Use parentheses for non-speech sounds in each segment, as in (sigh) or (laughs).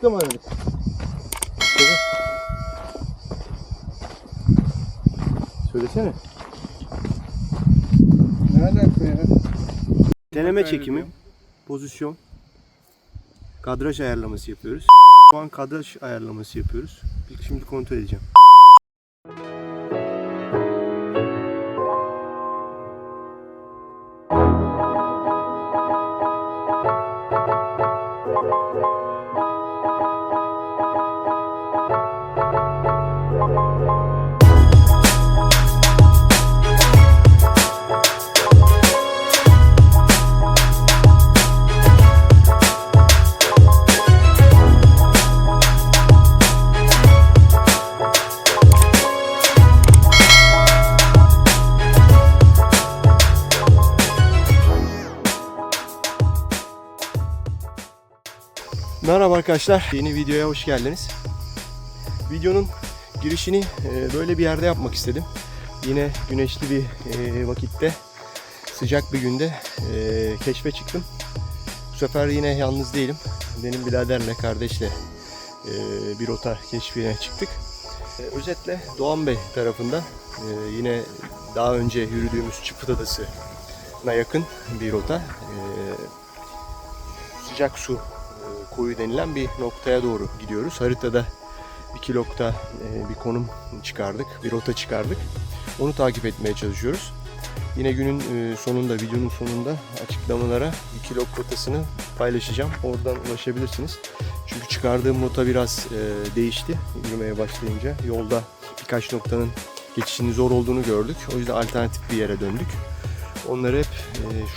açıklama verdik. Söyle. Söylesene. Ne alaka ya? Deneme çekimi, pozisyon, kadraj ayarlaması yapıyoruz. Şu an kadraj ayarlaması yapıyoruz. Şimdi kontrol edeceğim. Arkadaşlar. Yeni videoya hoş geldiniz. Videonun girişini e, böyle bir yerde yapmak istedim. Yine güneşli bir e, vakitte, sıcak bir günde e, keşfe çıktım. Bu sefer yine yalnız değilim. Benim biraderle, kardeşle bir rota keşfine çıktık. Özetle Doğan Bey tarafından e, yine daha önce yürüdüğümüz Çıpıt Adası'na yakın bir rota. Sıcak su koyu denilen bir noktaya doğru gidiyoruz. Haritada iki nokta e, bir konum çıkardık, bir rota çıkardık. Onu takip etmeye çalışıyoruz. Yine günün e, sonunda, videonun sonunda açıklamalara iki lok rotasını paylaşacağım. Oradan ulaşabilirsiniz. Çünkü çıkardığım rota biraz e, değişti yürümeye başlayınca. Yolda birkaç noktanın geçişinin zor olduğunu gördük. O yüzden alternatif bir yere döndük. Onları hep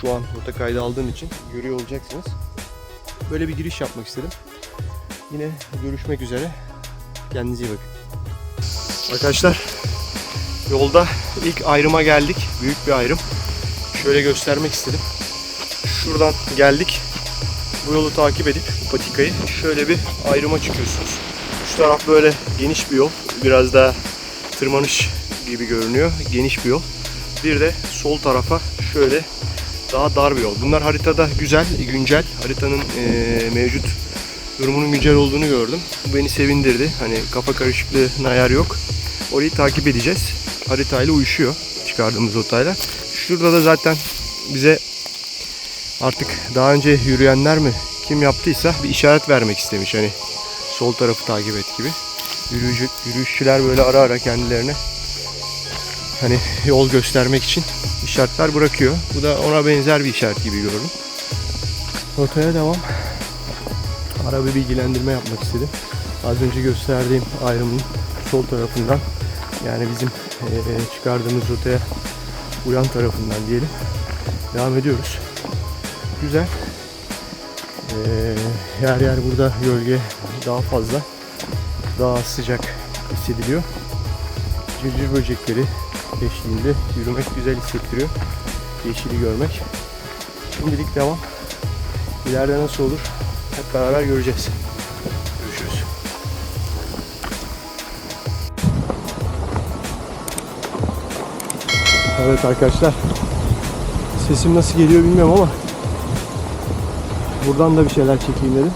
şu an rota kaydı aldığım için görüyor olacaksınız. Böyle bir giriş yapmak istedim. Yine görüşmek üzere. Kendinize iyi bakın. Arkadaşlar yolda ilk ayrıma geldik. Büyük bir ayrım. Şöyle göstermek istedim. Şuradan geldik. Bu yolu takip edip patikayı şöyle bir ayrıma çıkıyorsunuz. Şu taraf böyle geniş bir yol. Biraz daha tırmanış gibi görünüyor. Geniş bir yol. Bir de sol tarafa şöyle daha dar bir yol. Bunlar haritada güzel, güncel. Haritanın eee, mevcut durumunun güncel olduğunu gördüm. Bu beni sevindirdi. Hani kafa karışıklığına ayar yok. Orayı takip edeceğiz. Haritayla uyuşuyor çıkardığımız rotayla. Şurada da zaten bize artık daha önce yürüyenler mi kim yaptıysa bir işaret vermek istemiş. Hani sol tarafı takip et gibi. Yürüyücü, yürüyüşçüler böyle ara ara kendilerine hani yol göstermek için işaretler bırakıyor. Bu da ona benzer bir işaret gibi gördüm. Rotaya devam. Ara bir bilgilendirme yapmak istedim. Az önce gösterdiğim ayrımın sol tarafından yani bizim eee, çıkardığımız rotaya uyan tarafından diyelim. Devam ediyoruz. Güzel. Eee, yer yer burada gölge daha fazla. Daha sıcak hissediliyor. Cırcır böcekleri eşliğinde yürümek güzel hissettiriyor. Yeşili görmek. Şimdilik devam. İleride nasıl olur hep beraber göreceğiz. Görüşürüz. Evet arkadaşlar. Sesim nasıl geliyor bilmiyorum ama buradan da bir şeyler çekeyim dedim.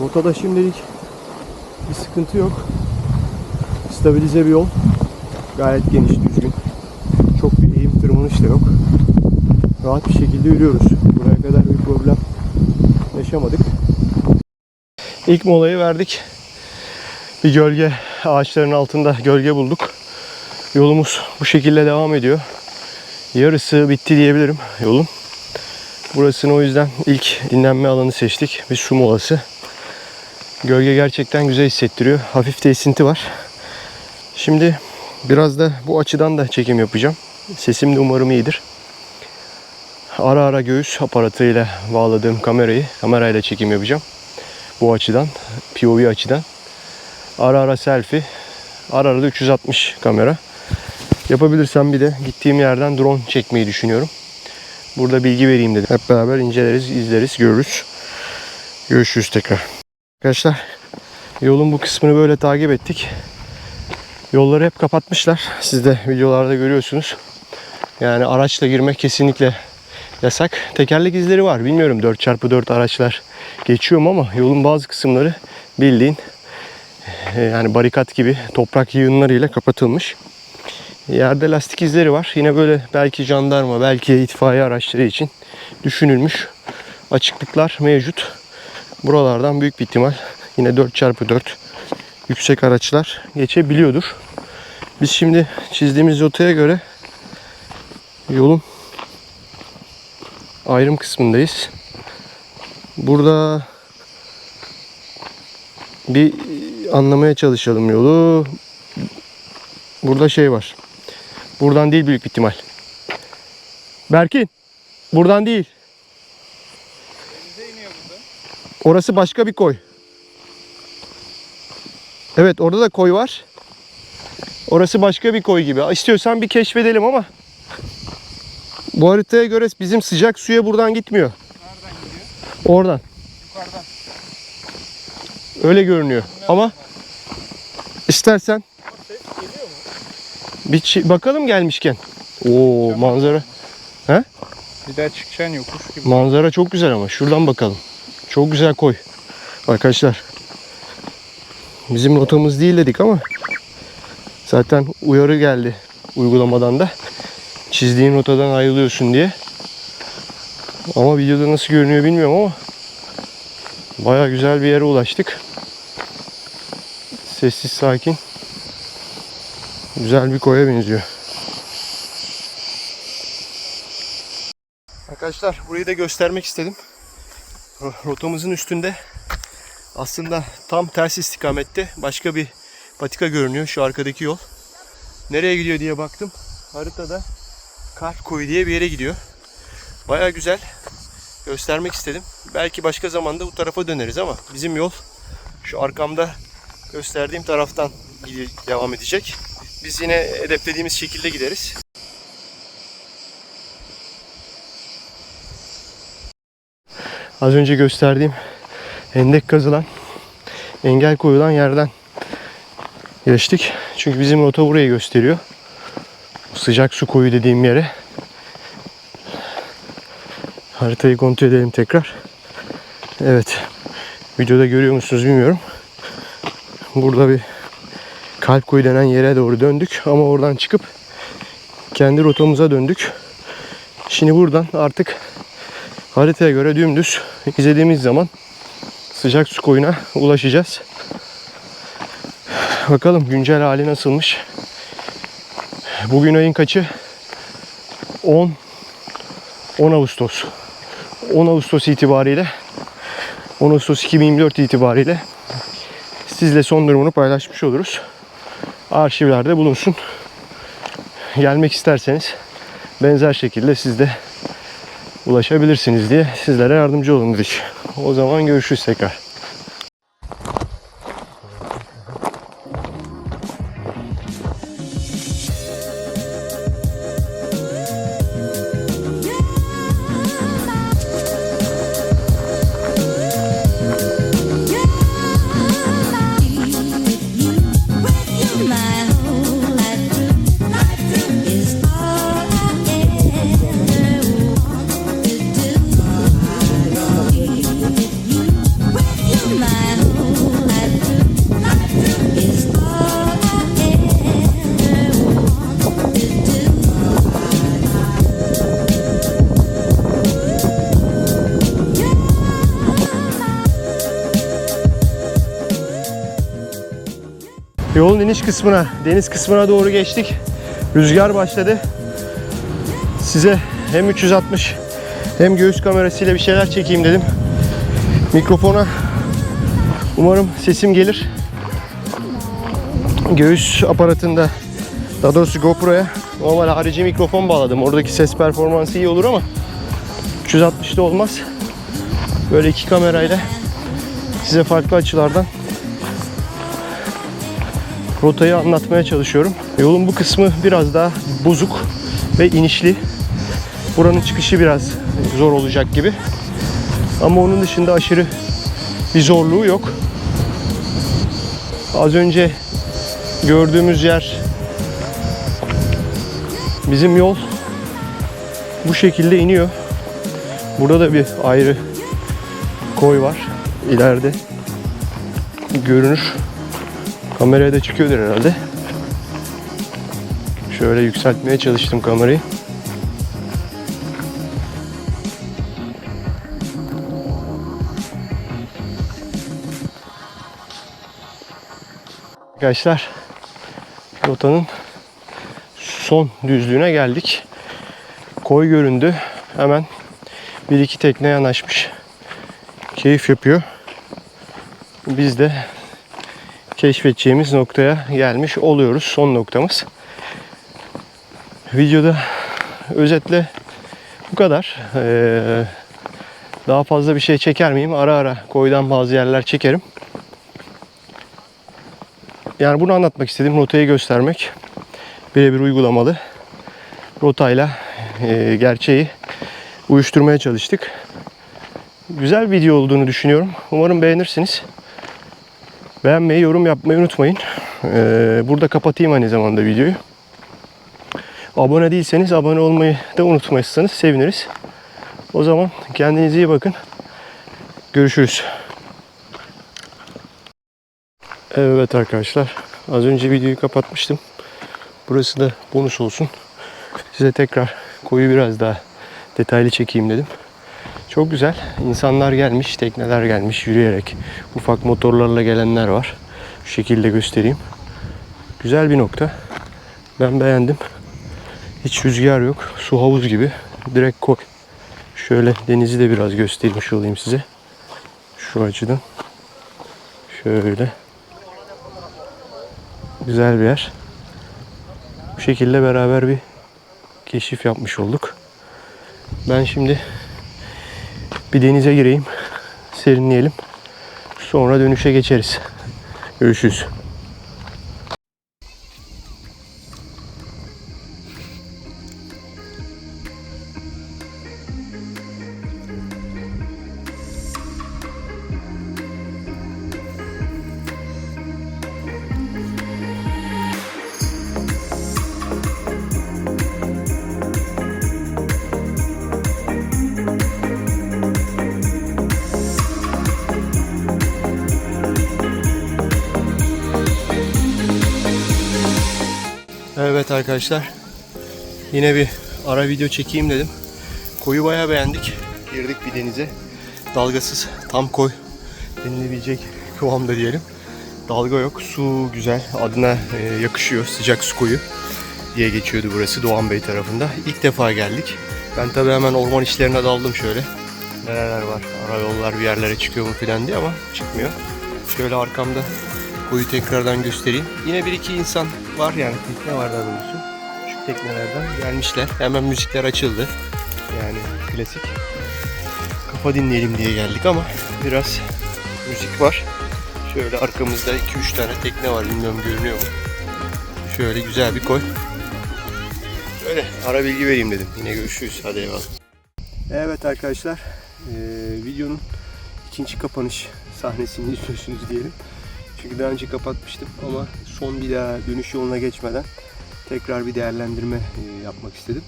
Rotada şimdilik bir sıkıntı yok. Stabilize bir yol. Gayet geniş, düzgün. Çok bir eğim tırmanış da yok. Rahat bir şekilde yürüyoruz. Buraya kadar bir problem yaşamadık. İlk molayı verdik. Bir gölge ağaçların altında gölge bulduk. Yolumuz bu şekilde devam ediyor. Yarısı bitti diyebilirim yolun. Burasını o yüzden ilk dinlenme alanı seçtik. Bir su molası. Gölge gerçekten güzel hissettiriyor. Hafif de esinti var. Şimdi biraz da bu açıdan da çekim yapacağım. Sesim de umarım iyidir. Ara ara göğüs aparatıyla bağladığım kamerayı kamerayla çekim yapacağım. Bu açıdan, POV açıdan. Ara ara selfie, ara ara da 360 kamera. Yapabilirsem bir de gittiğim yerden drone çekmeyi düşünüyorum. Burada bilgi vereyim dedim. Hep beraber inceleriz, izleriz, görürüz. Görüşürüz tekrar. Arkadaşlar yolun bu kısmını böyle takip ettik. Yolları hep kapatmışlar. Siz de videolarda görüyorsunuz. Yani araçla girmek kesinlikle yasak. Tekerlek izleri var. Bilmiyorum 4x4 araçlar geçiyorum ama yolun bazı kısımları bildiğin e, yani barikat gibi toprak yığınlarıyla kapatılmış. Yerde lastik izleri var. Yine böyle belki jandarma, belki itfaiye araçları için düşünülmüş açıklıklar mevcut. Buralardan büyük bir ihtimal yine 4x4 yüksek araçlar geçebiliyordur. Biz şimdi çizdiğimiz rotaya göre yolun ayrım kısmındayız. Burada bir anlamaya çalışalım yolu. Burada şey var. Buradan değil büyük ihtimal. Berkin. Buradan değil. Orası başka bir koy. Evet orada da koy var. Orası başka bir koy gibi. İstiyorsan bir keşfedelim ama bu haritaya göre bizim sıcak suya buradan gitmiyor. Nereden gidiyor? Oradan. Yukarıdan. Öyle görünüyor. Ama istersen Ses geliyor mu? bir çi- bakalım gelmişken. Oo manzara. Bir daha çıkacaksın yokuş gibi. Manzara çok güzel ama şuradan bakalım. Çok güzel koy. Arkadaşlar bizim rotamız değil dedik ama zaten uyarı geldi uygulamadan da çizdiğin rotadan ayrılıyorsun diye. Ama videoda nasıl görünüyor bilmiyorum ama baya güzel bir yere ulaştık. Sessiz sakin. Güzel bir koya benziyor. Arkadaşlar burayı da göstermek istedim. Rotamızın üstünde aslında tam ters istikamette başka bir patika görünüyor şu arkadaki yol. Nereye gidiyor diye baktım. Haritada Kalp Koyu diye bir yere gidiyor. Baya güzel. Göstermek istedim. Belki başka zamanda bu tarafa döneriz ama bizim yol şu arkamda gösterdiğim taraftan devam edecek. Biz yine hedeflediğimiz şekilde gideriz. Az önce gösterdiğim hendek kazılan, engel koyulan yerden geçtik. Çünkü bizim rota burayı gösteriyor. Sıcak su koyu dediğim yere. Haritayı kontrol edelim tekrar. Evet. Videoda görüyor musunuz bilmiyorum. Burada bir kalp koyu denen yere doğru döndük. Ama oradan çıkıp kendi rotamıza döndük. Şimdi buradan artık haritaya göre dümdüz izlediğimiz zaman sıcak su koyuna ulaşacağız. Bakalım güncel hali nasılmış. Bugün ayın kaçı? 10 10 Ağustos. 10 Ağustos itibariyle 10 Ağustos 2024 itibariyle sizle son durumunu paylaşmış oluruz. Arşivlerde bulunsun. Gelmek isterseniz benzer şekilde siz de ulaşabilirsiniz diye sizlere yardımcı olun dedik. O zaman görüşürüz tekrar. Yolun iniş kısmına, deniz kısmına doğru geçtik. Rüzgar başladı. Size hem 360 hem göğüs kamerasıyla bir şeyler çekeyim dedim. Mikrofona umarım sesim gelir. Göğüs aparatında daha doğrusu GoPro'ya normal harici mikrofon bağladım. Oradaki ses performansı iyi olur ama 360'da olmaz. Böyle iki kamerayla size farklı açılardan rotayı anlatmaya çalışıyorum. Yolun bu kısmı biraz daha bozuk ve inişli. Buranın çıkışı biraz zor olacak gibi. Ama onun dışında aşırı bir zorluğu yok. Az önce gördüğümüz yer bizim yol bu şekilde iniyor. Burada da bir ayrı koy var. ileride görünür. Kameraya da çıkıyordur herhalde. Şöyle yükseltmeye çalıştım kamerayı. Arkadaşlar rotanın son düzlüğüne geldik. Koy göründü. Hemen bir iki tekne yanaşmış. Keyif yapıyor. Biz de keşfedeceğimiz noktaya gelmiş oluyoruz. Son noktamız. Videoda özetle bu kadar. Ee, daha fazla bir şey çeker miyim? Ara ara koydan bazı yerler çekerim. Yani bunu anlatmak istedim. Rotayı göstermek. Birebir uygulamalı. Rotayla e, gerçeği uyuşturmaya çalıştık. Güzel video olduğunu düşünüyorum. Umarım beğenirsiniz. Beğenmeyi, yorum yapmayı unutmayın. Ee, burada kapatayım aynı zamanda videoyu. Abone değilseniz abone olmayı da unutmazsanız seviniriz. O zaman kendinize iyi bakın. Görüşürüz. Evet arkadaşlar. Az önce videoyu kapatmıştım. Burası da bonus olsun. Size tekrar koyu biraz daha detaylı çekeyim dedim. Çok güzel. İnsanlar gelmiş, tekneler gelmiş yürüyerek. Ufak motorlarla gelenler var. Şu şekilde göstereyim. Güzel bir nokta. Ben beğendim. Hiç rüzgar yok. Su havuz gibi. Direkt koy. Şöyle denizi de biraz göstermiş olayım size. Şu açıdan. Şöyle. Güzel bir yer. Bu şekilde beraber bir keşif yapmış olduk. Ben şimdi bir denize gireyim. Serinleyelim. Sonra dönüşe geçeriz. Görüşürüz. Evet arkadaşlar. Yine bir ara video çekeyim dedim. Koyu bayağı beğendik. Girdik bir denize. Dalgasız tam koy denilebilecek (laughs) kıvamda diyelim. Dalga yok. Su güzel. Adına e, yakışıyor. Sıcak su koyu diye geçiyordu burası Doğan Bey tarafında. İlk defa geldik. Ben tabii hemen orman işlerine daldım şöyle. Nereler var? Ara yollar bir yerlere çıkıyor mu falan diye ama çıkmıyor. Şöyle arkamda koyu tekrardan göstereyim. Yine bir iki insan var yani tekne var daha doğrusu. Küçük teknelerden gelmişler. Hemen müzikler açıldı. Yani klasik. Kafa dinleyelim diye geldik ama biraz müzik var. Şöyle arkamızda 2-3 tane tekne var. Bilmiyorum görünüyor mu? Şöyle güzel bir koy. Öyle ara bilgi vereyim dedim. Yine görüşürüz. Hadi eyvallah. Evet arkadaşlar. eee, videonun ikinci kapanış sahnesini (laughs) izliyorsunuz diyelim. Çünkü daha önce kapatmıştım ama son bir daha dönüş yoluna geçmeden tekrar bir değerlendirme e, yapmak istedim.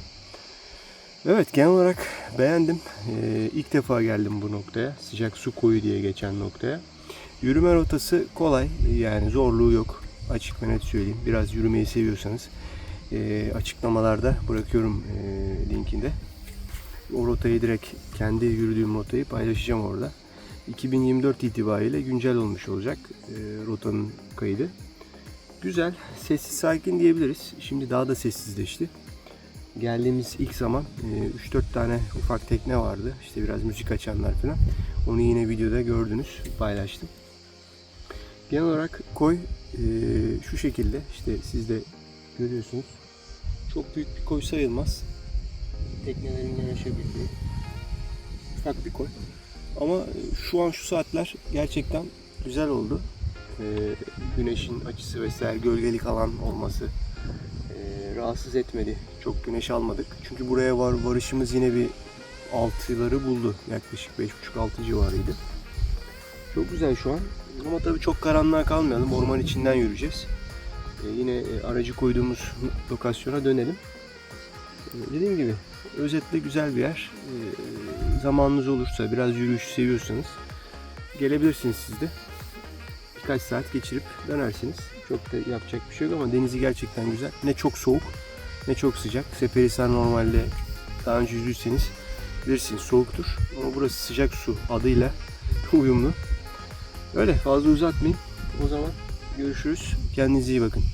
Evet genel olarak beğendim. E, ilk defa geldim bu noktaya. Sıcak su koyu diye geçen noktaya. Yürüme rotası kolay. Yani zorluğu yok. Açık ve net söyleyeyim. Biraz yürümeyi seviyorsanız e, açıklamalarda bırakıyorum e, linkinde. O rotayı direkt kendi yürüdüğüm rotayı paylaşacağım orada. 2024 itibariyle güncel olmuş olacak e, rotanın kaydı. Güzel, sessiz sakin diyebiliriz. Şimdi daha da sessizleşti. Geldiğimiz ilk zaman e, 3-4 tane ufak tekne vardı. İşte biraz müzik açanlar falan. Onu yine videoda gördünüz, paylaştım. Genel olarak koy e, şu şekilde. İşte siz de görüyorsunuz. Çok büyük bir koy sayılmaz. Teknelerin yanaşabildiği ufak bir koy. Ama şu an şu saatler gerçekten güzel oldu. Ee, güneşin açısı vesaire gölgelik alan olması ee, rahatsız etmedi. Çok güneş almadık. Çünkü buraya var varışımız yine bir 6'ları buldu. Yaklaşık 5.5-6 civarıydı. Çok güzel şu an. Ama tabii çok karanlığa kalmayalım. Orman içinden yürüyeceğiz. Ee, yine e, aracı koyduğumuz lokasyona dönelim. Ee, dediğim gibi özetle güzel bir yer. Ee, zamanınız olursa, biraz yürüyüş seviyorsanız gelebilirsiniz siz de. Birkaç saat geçirip dönersiniz. Çok da yapacak bir şey yok ama denizi gerçekten güzel. Ne çok soğuk ne çok sıcak. Seferihisar normalde daha önce yüzdüyseniz bilirsiniz soğuktur. Ama burası sıcak su adıyla (laughs) uyumlu. Öyle fazla uzatmayayım. O zaman görüşürüz. Kendinize iyi bakın.